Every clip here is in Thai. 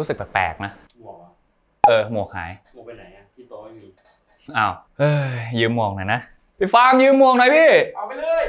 รู้สึกแปลกๆนะ หมวกอะเออหมวกหาย หมวกไปไหนอะที่โต๊ะไม่มี อ้าวเอ้ยยืมหมวกหน่อยนะพี่ฟาร์มยืมหมวกหน่อยพี่ เอาไปเลย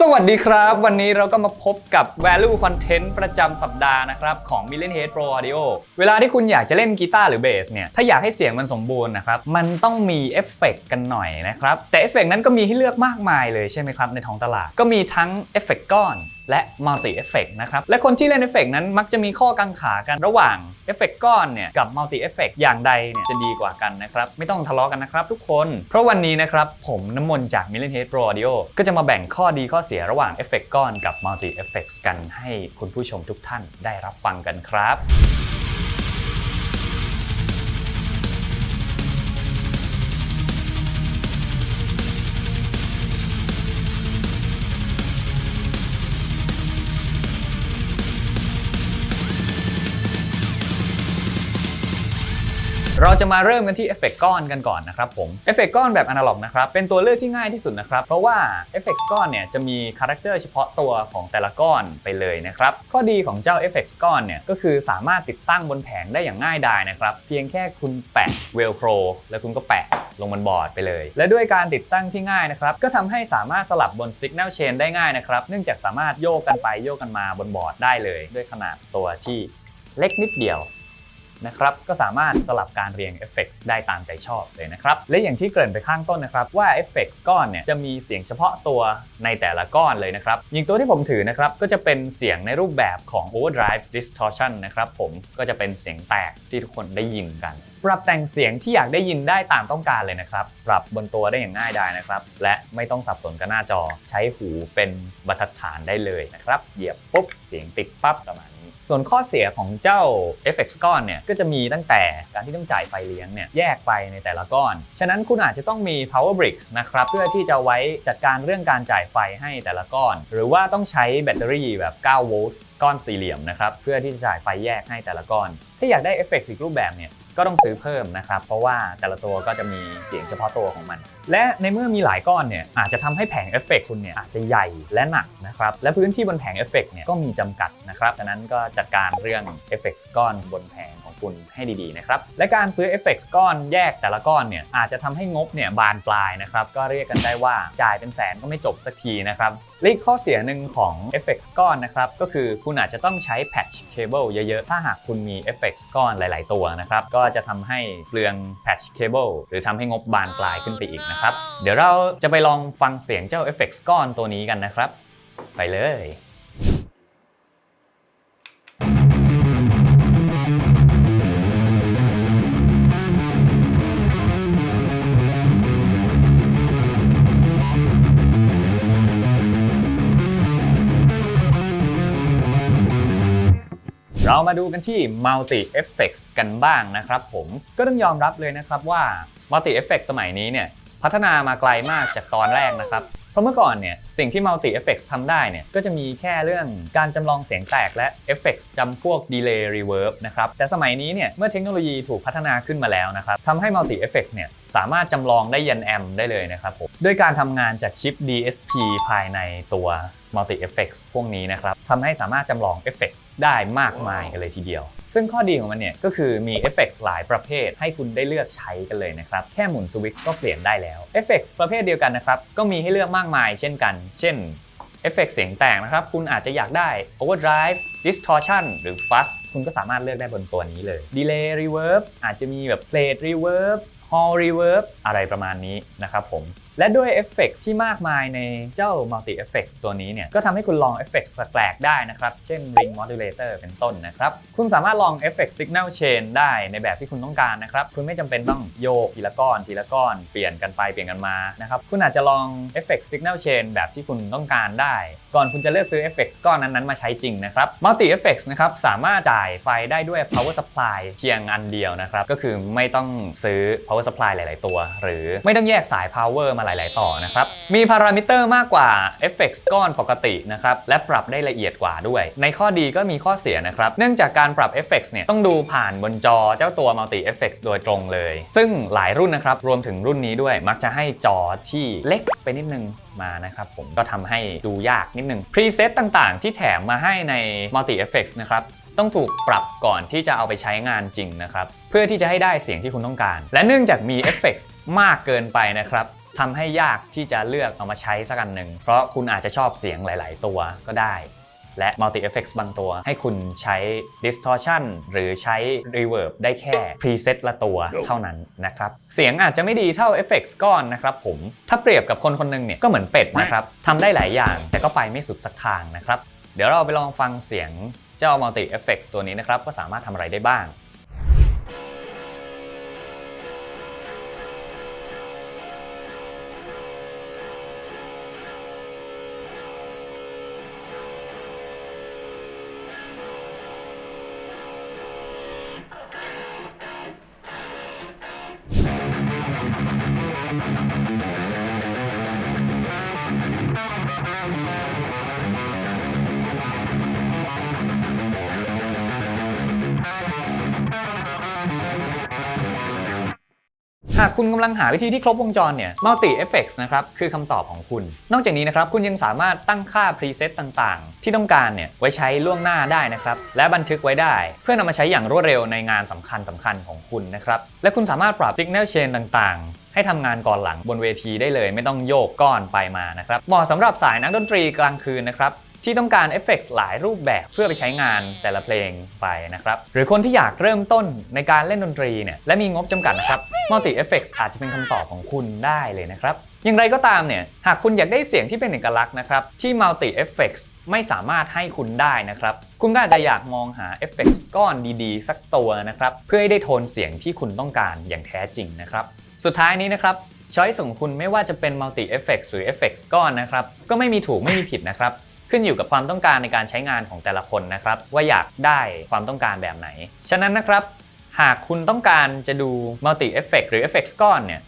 สวัสดีครับ วันนี้เราก็มาพบกับ Value Content ประจำสัปดาห์นะครับ ของ Million Head Pro Audio เวลาที่คุณอยากจะเล่นกีตาร์หรือเบสเนี่ย ถ้าอยากให้เสียงมันสมบูรณ์นะครับ มันต้องมีเอฟเฟกต์กันหน่อยนะครับ แต่เอฟเฟกต์นั้นก็มีให้เลือกมากมายเลยใช่ไหมครับ ในท้องตลาดก็มีทั้งเอฟเฟกต์ก้อน และมัลติเอฟเฟกนะครับ และคนที่เล่นเอฟเฟกนั้นมักจะมีข้อกังขากันระหว่างเอฟเฟกก้อนเนี่ยกับมัลติเอฟเฟกอย่างใดเนี่ยจะดีกว่ากันนะครับ ไม่ต้องทะเลาะกันนะครับทุกคน เพราะวันนี้นะครับผมน้ำมนต์จาก Million Head Pro Audio ก็จะมาแบ่งข้อดีข้อเสียระหว่างเอฟเฟกก้อนกับมัลติเอฟเฟกกันให้คุณผู้ชมทุกท่านได้รับฟังกันครับ เราจะมาเริ่มกันที่เอฟเฟกต์ก้อนกันก่อนนะครับผมเอฟเฟกต์ก้อนแบบอนาล็อกนะครับเป็นตัวเลือกที่ง่ายที่สุดนะครับเพราะว่าเอฟเฟกต์ก้อนเนี่ยจะมีคาแรคเตอร์เฉพาะตัวของแต่ละก้อนไปเลยนะครับข้อดีของเจ้าเอฟเฟกต์ก้อนเนี่ยก็คือสามารถติดตั้งบนแผงได้อย่างง่ายดายนะครับเพียงแค่คุณแปะเวลโครแล้วคุณก็แปะลงบนบอร์ดไปเลย และด้วยการติดตั้งที่ง่ายนะครับก็ทำให้สามารถสลับบน Signal Chain ได้ง่ายนะครับเนื่องจากสามารถโยกกันไปโยกกันมาบนบอร์ดได้เลย ด้วยขนาดตัวที่เล็กนิดเดียว นะครับก็สามารถสลับการเรียงเอฟเฟกต์ได้ตามใจชอบเลยนะครับ และอย่างที่เกริ่นไปข้างต้นนะครับ ว่าเอฟเฟกต์ก้อนเนี่ยจะมีเสียงเฉพาะตัวในแต่ละก้อนเลยนะครับอย่างตัวที่ผมถือนะครับก็จะเป็นเสียงในรูปแบบของ overdrive distortion นะครับผมก็จะเป็นเสียงแตกที่ทุกคนได้ยินกัน ปรับแต่งเสียงที่อยากได้ยินได้ตามต้องการเลยนะครับ ปรับบนตัวได้อย่างง่ายดายนะครับ และไม่ต้องสับสนกับหน้าจอ ใช้หูเป็นบรรทัดฐานได้เลยนะครับ เหยียบปุ๊บเสียงติดปั๊บประมาณ ส่วนข้อเสียของเจ้า FX ก้อนเนี่ยก็จะมีตั้งแต่การที่ต้องจ่ายไฟเลี้ยงเนี่ยแยกไปในแต่ละก้อน ฉะนั้นคุณอาจจะต้องมี power brick นะครับเพื่อที่จะไว้จัดการเรื่องการจ่ายไฟให้แต่ละก้อน หรือว่าต้องใช้แบตเตอรี่แบบ 9 โวลต์ก้อนสี่เหลี่ยมนะครับเพื่อที่จะจ่ายไฟแยกให้แต่ละก้อน ถ้าอยากได้เอฟเฟกต์อีกรูปแบบเนี่ย ก็ต้องซื้อเพิ่มนะครับ เพราะว่าแต่ละตัวก็จะมีเสียงเฉพาะตัวของมัน และในเมื่อมีหลายก้อนเนี่ยอาจจะทำให้แผงเอฟเฟกต์คุณเนี่ยอาจจะใหญ่และหนักนะครับ และพื้นที่บนแผงเอฟเฟกต์เนี่ยก็มีจำกัดนะครับฉะนั้นก็จัดการเรื่องเอฟเฟกต์ก้อนบนแผง คุณให้ดีๆนะครับ และการซื้อเอฟเฟกต์ก้อนแยกแต่ละก้อนเนี่ยอาจจะทำให้งบเนี่ยบานปลายนะครับ ก็เรียกกันได้ว่าจ่ายเป็นแสนก็ไม่จบสักทีนะครับละอีกข้อเสียหนึ่งของเอฟเฟกต์ก้อนนะครับก็คือคุณอาจจะต้องใช้แพทช์เคเบิลเยอะๆ ถ้าหากคุณมีเอฟเฟกต์ก้อนหลาย ๆ ตัวนะครับก็จะทำให้เปลืองแพทช์เคเบิลหรือทำให้งบบานปลายขึ้นไปอีกนะครับ เดี๋ยวเราจะไปลองฟังเสียงเจ้าเอฟเฟกต์ก้อนตัวนี้กันนะครับ ไปเลย เรามาดูกันที่ Multi Effects กันบ้างนะครับผมก็ต้องยอมรับเลยนะครับว่า Multi Effects สมัยนี้เนี่ย พัฒนามาไกลมากจากตอนแรกนะครับ เพราะเมื่อก่อนเนี่ยสิ่งที่ Multi Effects ทำได้เนี่ยก็จะมีแค่เรื่องการจำลองเสียงแตกและ Effects จำพวก Delay Reverb นะครับ แต่สมัยนี้เนี่ยเมื่อเทคโนโลยีถูกพัฒนาขึ้นมาแล้วนะครับทำให้ Multi Effects เนี่ยสามารถจำลองได้ยันแอมได้เลยนะครับผมด้วยการทำงานจากชิป DSP ภายในตัว Multi Effects พวกนี้นะครับทำให้สามารถจำลอง Effects ได้มากมายกันเลยทีเดียว ซึ่งข้อดีของมันเนี่ยก็คือมี Effects หลายประเภทให้คุณได้เลือกใช้กันเลยนะครับ แค่หมุนสวิตช์ก็เปลี่ยนได้แล้ว Effects ประเภทเดียวกันนะครับก็มีให้เลือกมากมายเช่นกัน เช่นเอฟเฟกเสียงแตกนะครับ คุณอาจจะอยากได้ overdrive distortion หรือ fuzz คุณก็สามารถเลือกได้บนตัวนี้เลย delay reverb อาจจะมีแบบ plate reverb hall reverb อะไรประมาณนี้นะครับผม และด้วยเอฟเฟกที่มากมายในเจ้า multi effects ตัวนี้เนี่ย ก็ทำให้คุณลองเอฟเฟกแปลกๆได้นะครับ เช่น ring modulator เป็นต้นนะครับ คุณสามารถลองเอฟเฟก signal chain ได้ในแบบที่คุณต้องการนะครับ คุณไม่จำเป็นต้องโยกทีละก้อนทีละก้อนเปลี่ยนกันไปเปลี่ยนกันมานะครับ คุณอาจจะลองเอฟเฟก signal chain แบบที่คุณต้องการได้ ก่อนคุณจะเลือกซื้อเอฟเฟกก้อนนั้นๆมาใช้จริงนะครับ multi effects นะครับสามารถจ่ายไฟได้ด้วย power supply เพียงอันเดียวนะครับก็คือไม่ต้องซื้อ power supply หลาย ๆ ตัว หรือไม่ต้องแยกสาย power มาหลาย ๆ ต่อนะครับ มีพารามิเตอร์มากกว่า effects ก้อนปกตินะครับ และปรับได้ละเอียดกว่าด้วย ในข้อดีก็มีข้อเสียนะครับ เนื่องจากการปรับ effects เนี่ยต้องดูผ่านบนจอเจ้าตัว multi effects โดยตรงเลย ซึ่งหลายรุ่นนะครับ รวมถึงรุ่นนี้ด้วย มักจะให้จอที่เล็กไปนิดนึงมานะครับผมก็ทำให้ดูยากนิดนึง preset ต่างๆ ที่แถมมาให้ใน multi effects นะครับต้องถูกปรับก่อนที่จะเอาไปใช้งานจริงนะครับ เพื่อที่จะให้ได้เสียงที่คุณต้องการ และเนื่องจากมีเอฟเฟกต์มากเกินไปนะครับ ทำให้ยากที่จะเลือกเอามาใช้สักอันหนึ่ง เพราะคุณอาจจะชอบเสียงหลาย ๆ ตัวก็ได้ และ Multi Effects บางตัว ให้คุณใช้ Distortion หรือใช้ Reverb ได้แค่ preset ละตัวเท่านั้นนะครับ เสียงอาจจะไม่ดีเท่า Effects ก้อนนะครับผม ถ้าเปรียบกับคนคนหนึงเนี่ยก็เหมือนเป็ดนะครับทำได้หลายอย่างแต่ก็ไปไม่สุดสักทางนะครับ เดี๋ยวเราไปลองฟังเสียงเจ้า Multi Effects ตัวนี้นะครับว่าสามารถทำอะไรได้บ้าง หากคุณกำลังหาวิธีที่ครบวงจรเนี่ย Multi Effects นะครับคือคำตอบของคุณ นอกจากนี้นะครับคุณยังสามารถตั้งค่า preset ต่างๆ ที่ต้องการเนี่ยไว้ใช้ล่วงหน้าได้นะครับ และบันทึกไว้ได้ เพื่อนำมาใช้อย่างรวดเร็วในงานสำคัญสคัญๆของคุณนะครับ และคุณสามารถปรับ signal chain ต่างๆ ให้ทำงานก่อนหลังบนเวทีได้เลย ไม่ต้องโยกก้อนไปมานะครับเหมาะสำหรับสายนักดนตรีกลางคืนนะครับ ที่ต้องการเอฟเฟกต์หลายรูปแบบเพื่อไปใช้งานแต่ละเพลงไปนะครับ หรือคนที่อยากเริ่มต้นในการเล่นดนตรีเนี่ยและมีงบจำกัดนะครับ Multi Effects อาจจะเป็นคำตอบของคุณได้เลยนะครับ อย่างไรก็ตามเนี่ยหากคุณอยากได้เสียงที่เป็นเอกลักษณ์นะครับที่ Multi Effects ไม่สามารถให้คุณได้นะครับ คุณก็อาจจะอยากมองหาเอฟเฟกต์ก้อนดีๆ สักตัวนะครับ เพื่อให้ได้โทนเสียงที่คุณต้องการอย่างแท้จริงนะครับ สุดท้ายนี้นะครับช้อยส์ของคุณไม่ว่าจะเป็น Multi Effects หรือ Effects ก้อนนะครับ ก็ไม่มีถูกไม่มีผิดนะครับ ขึ้นอยู่กับความต้องการในการใช้งานของแต่ละคนนะครับ ว่าอยากได้ความต้องการแบบไหน ฉะนั้นนะครับ หากคุณต้องการจะดู Multi Effect หรือ Effects ก้อนเนี่ย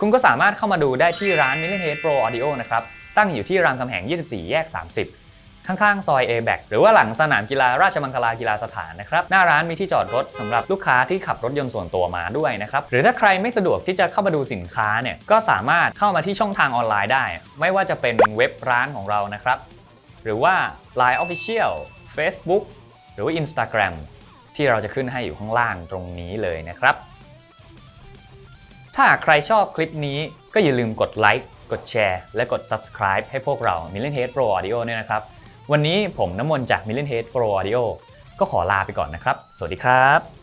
คุณก็สามารถเข้ามาดูได้ที่ร้าน Million Head Pro Audio นะครับ ตั้งอยู่ที่รามคำแหง 24 แยก 30ข้างๆ ซอย a b a c หรือว่าหลังสนามกีฬาราชมังคลากีฬาสถานนะครับ หน้าร้านมีที่จอดรถสำหรับลูกค้าที่ขับรถยนต์ส่วนตัวมาด้วยนะครับ หรือถ้าใครไม่สะดวกที่จะเข้ามาดูสินค้าเนี่ย ก็สามารถเข้ามาที่ช่องทางออนไลน์ได้ ไม่ว่าจะเป็นเว็บร้านของเรานะครับ หรือว่า Line Official Facebook หรือว่า Instagram ที่เราจะขึ้นให้อยู่ข้างล่างตรงนี้เลยนะครับ ถ้าใครชอบคลิปนี้ก็อย่าลืมกดไลค์กดแชร์และกด Subscribe ให้พวกเรา Million Head Pro Audio ด้วยนะครับ วันนี้ผมน้ำมนต์จาก Million Head Pro Audio ก็ขอลาไปก่อนนะครับ สวัสดีครับ